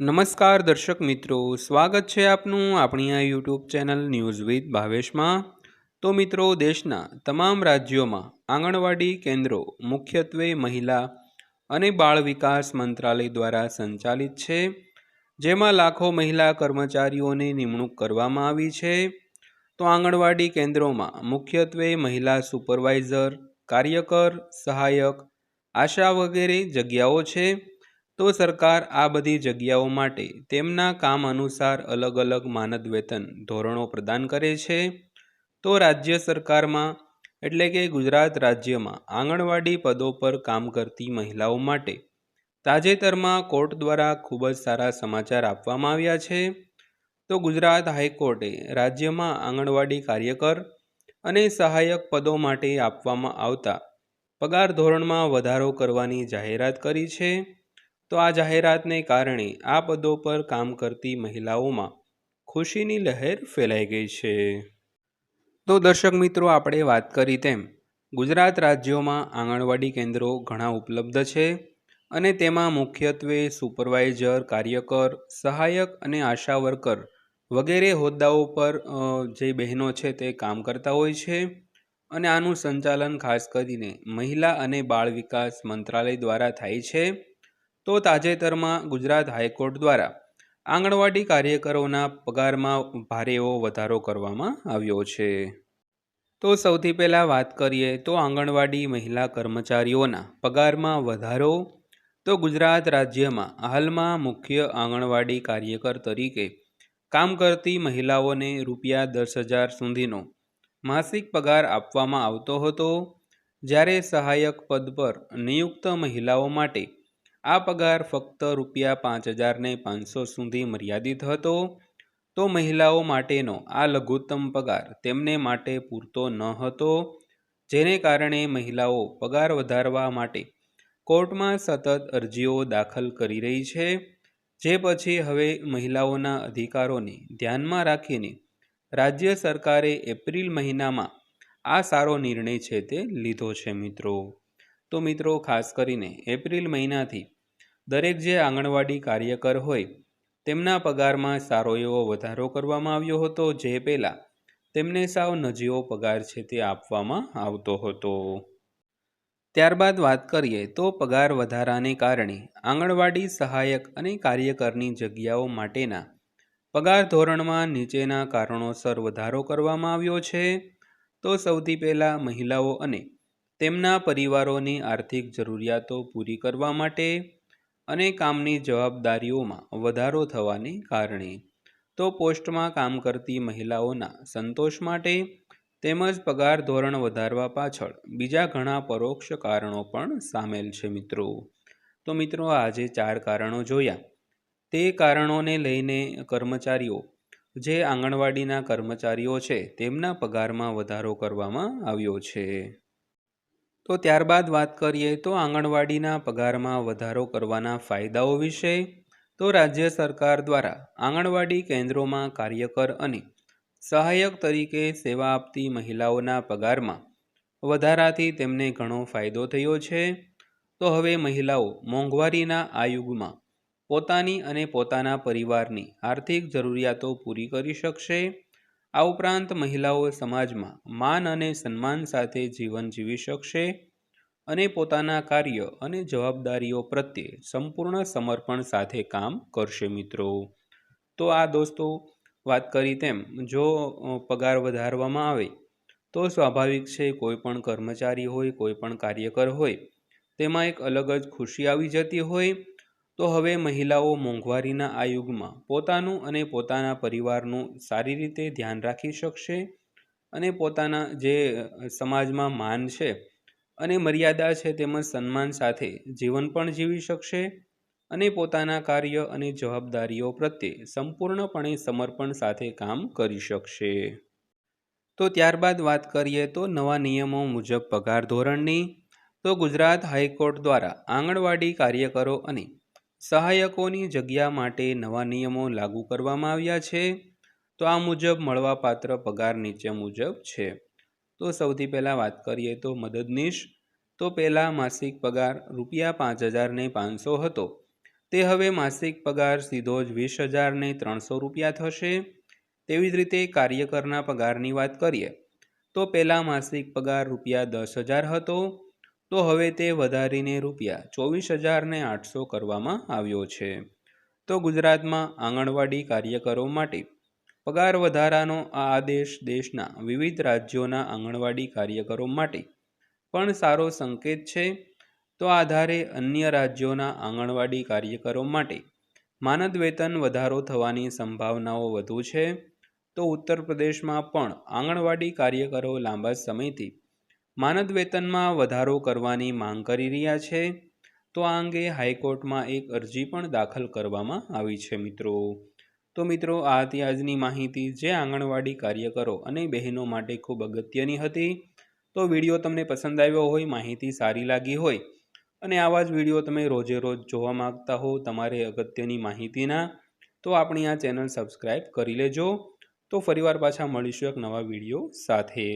નમસ્કાર દર્શક મિત્રો, સ્વાગત છે આપનું આપણી આ યુટ્યુબ ચેનલ ન્યૂઝ વિથ ભાવેશમાં. તો મિત્રો, દેશના તમામ રાજ્યોમાં આંગણવાડી કેન્દ્રો મુખ્યત્વે મહિલા અને બાળ વિકાસ મંત્રાલય દ્વારા સંચાલિત છે, જેમાં લાખો મહિલા કર્મચારીઓની નિમણૂક કરવામાં આવી છે. તો આંગણવાડી કેન્દ્રોમાં મુખ્યત્વે મહિલા સુપરવાઇઝર, કાર્યકર, સહાયક, આશા વગેરે જગ્યાઓ છે. તો સરકાર આ બધી જગ્યાઓ માટે તેમના કામ અનુસાર અલગ અલગ માનદ વેતન ધોરણો પ્રદાન કરે છે. તો રાજ્ય સરકારમાં, એટલે કે ગુજરાત રાજ્યમાં, આંગણવાડી પદો પર કામ કરતી મહિલાઓ માટે તાજેતરમાં કોર્ટ દ્વારા ખૂબ જ સારા સમાચાર આપવામાં આવ્યા છે. તો ગુજરાત હાઈકોર્ટે રાજ્યમાં આંગણવાડી કાર્યકર અને સહાયક પદો માટે આપવામાં આવતા પગાર ધોરણમાં વધારો કરવાની જાહેરાત કરી છે. તો આ જાહેરાતને કારણે આ પદો પર કામ કરતી મહિલાઓમાં ખુશીની લહેર ફેલાઈ ગઈ છે. તો દર્શક મિત્રો, આપણે વાત કરી તેમ, ગુજરાત રાજ્યોમાં આંગણવાડી કેન્દ્રો ઘણા ઉપલબ્ધ છે અને તેમાં મુખ્યત્વે સુપરવાઇઝર, કાર્યકર, સહાયક અને આશા વર્કર વગેરે હોદ્દાઓ પર જે બહેનો છે તે કામ કરતા હોય છે અને આનું સંચાલન ખાસ કરીને મહિલા અને બાળ વિકાસ મંત્રાલય દ્વારા થાય છે. તો તાજેતરમાં ગુજરાત હાઈકોર્ટ દ્વારા આંગણવાડી કાર્યકરોના પગારમાં ભારે એવો વધારો કરવામાં આવ્યો છે. તો સૌથી પહેલાં વાત કરીએ તો આંગણવાડી મહિલા કર્મચારીઓના પગારમાં વધારો. તો ગુજરાત રાજ્યમાં હાલમાં મુખ્ય આંગણવાડી કાર્યકર તરીકે કામ કરતી મહિલાઓને રૂપિયા દસ હજાર સુધીનો માસિક પગાર આપવામાં આવતો હતો. જ્યારે સહાયક પદ પર નિયુક્ત મહિલાઓ માટે આ પગાર ફક્ત રૂપિયા પાંચ હજારને પાંચસો સુધી મર્યાદિત હતો. તો મહિલાઓ માટેનો આ લઘુત્તમ પગાર તેમને માટે પૂરતો ન હતો, જેને કારણે મહિલાઓ પગાર વધારવા માટે કોર્ટમાં સતત અરજીઓ દાખલ કરી રહી છે, જે પછી હવે મહિલાઓના અધિકારોને ધ્યાનમાં રાખીને રાજ્ય સરકારે એપ્રિલ મહિનામાં આ સારો નિર્ણય છે તે લીધો છે મિત્રો. તો મિત્રો, ખાસ કરીને એપ્રિલ મહિનાથી દરેક જે આંગણવાડી કાર્યકર હોય, તેમના પગારમાં સારો એવો વધારો કરવામાં આવ્યો હતો, જે પહેલાં તેમને સાવ નજીવો પગાર છે તે આપવામાં આવતો હતો. ત્યારબાદ વાત કરીએ તો પગાર વધારાને કારણે આંગણવાડી સહાયક અને કાર્યકરની જગ્યાઓ માટેના પગાર ધોરણમાં નીચેના કારણોસર વધારો કરવામાં આવ્યો છે. તો સૌથી પહેલાં મહિલાઓ અને તેમના પરિવારોની આર્થિક જરૂરિયાતો પૂરી કરવા માટે અને કામની જવાબદારીઓમાં વધારો થવાને કારણે, તો પોસ્ટમાં કામ કરતી મહિલાઓના સંતોષ માટે તેમજ પગાર ધોરણ વધારવા પાછળ બીજા ઘણા પરોક્ષ કારણો પણ સામેલ છે મિત્રો. તો મિત્રો, આજે ચાર કારણો જોયા. તે કારણોને લઈને કર્મચારીઓ, જે આંગણવાડીના કર્મચારીઓ છે, તેમના પગારમાં વધારો કરવામાં આવ્યો છે. તો ત્યારબાદ વાત કરીએ તો આંગણવાડીના પગારમાં વધારો કરવાના ફાયદાઓ વિશે. તો રાજ્ય સરકાર દ્વારા આંગણવાડી કેન્દ્રોમાં કાર્યકર અને સહાયક તરીકે સેવા આપતી મહિલાઓના પગારમાં વધારાથી તેમને ઘણો ફાયદો થયો છે. તો હવે મહિલાઓ મોંઘવારીના આ યુગમાં પોતાની અને પોતાના પરિવારની આર્થિક જરૂરિયાતો પૂરી કરી શકશે. આ ઉપરાંત મહિલાઓ સમાજમાં માન અને સન્માન સાથે જીવન જીવી શકશે અને પોતાના કાર્ય અને જવાબદારીઓ પ્રત્યે સંપૂર્ણ સમર્પણ સાથે કામ કરશે મિત્રો. તો આ દોસ્તો, વાત કરી તેમ, જો પગાર વધારવામાં આવે, તો સ્વાભાવિક છે કોઈ પણ કર્મચારી હોય, કોઈ પણ કાર્યકર હોય, તેમાં એક અલગ જ ખુશી આવી જતી હોય તો હવે મહિલાઓ મોંઘવારીના આ યુગમાં પોતાનું અને પોતાના પરિવારનું સારી રીતે ધ્યાન રાખી શકશે અને પોતાના જે સમાજમાં માન છે અને મર્યાદા છે તેમજ સન્માન સાથે જીવન પણ જીવી શકશે અને પોતાના કાર્ય અને જવાબદારીઓ પ્રત્યે સંપૂર્ણપણે સમર્પણ સાથે કામ કરી શકશે. તો ત્યારબાદ વાત કરીએ તો નવા નિયમો મુજબ પગાર ધોરણની. તો ગુજરાત હાઈકોર્ટ દ્વારા આંગણવાડી કાર્યકરો અને સહાયકોની જગ્યા માટે નવા નિયમો લાગુ કરવામાં આવ્યા છે. તો આ મુજબ મળવાપાત્ર પગાર નીચે મુજબ છે. તો સૌથી પહેલાં વાત કરીએ તો મદદનીશ. તો પહેલાં માસિક પગાર રૂપિયા પાંચ હજારને પાંચસો હતો. તે હવે માસિક પગાર સીધો જ વીસ હજારને ત્રણસો રૂપિયા થશે. તેવી જ રીતે કાર્યકરના પગારની વાત કરીએ. તો પહેલાં માસિક પગાર રૂપિયા દસ હજાર હતો. તો હવે તે વધારીને રૂપિયા ચોવીસ હજારને આઠસો કરવામાં આવ્યો છે. તો ગુજરાતમાં આંગણવાડી કાર્યકરો માટે પગાર વધારાનો આ આદેશ દેશના વિવિધ રાજ્યોના આંગણવાડી કાર્યકરો માટે પણ સારો સંકેત છે. તો આધારે અન્ય રાજ્યોના આંગણવાડી કાર્યકરો માટે માનદ વેતન વધારો થવાની સંભાવનાઓ વધુ છે. તો ઉત્તર પ્રદેશમાં પણ આંગણવાડી કાર્યકરો લાંબા સમયથી માનદ વેતનમાં વધારો કરવાની માંગ કરી રહ્યા છે. તો આ અંગે હાઈકોર્ટમાં એક અરજી પણ દાખલ કરવામાં આવી છે, મિત્રો. તો મિત્રો, આ હતી આજની માહિતી. જે આંગણવાડી કાર્યકરો અને બહેનો માટે ખૂબ અગત્યની હતી. તો વીડિયો તમને પસંદ આવ્યો હોય, માહિતી સારી લાગી હોય, અને આવા જ વીડિયો તમે રોજે રોજ જોવા માગતા હો તમારે અગત્યની માહિતીના, તો આપણી આ ચેનલ સબસ્ક્રાઈબ કરી લેજો. તો ફરીવાર પાછા મળીશું એક નવા વીડિયો સાથે.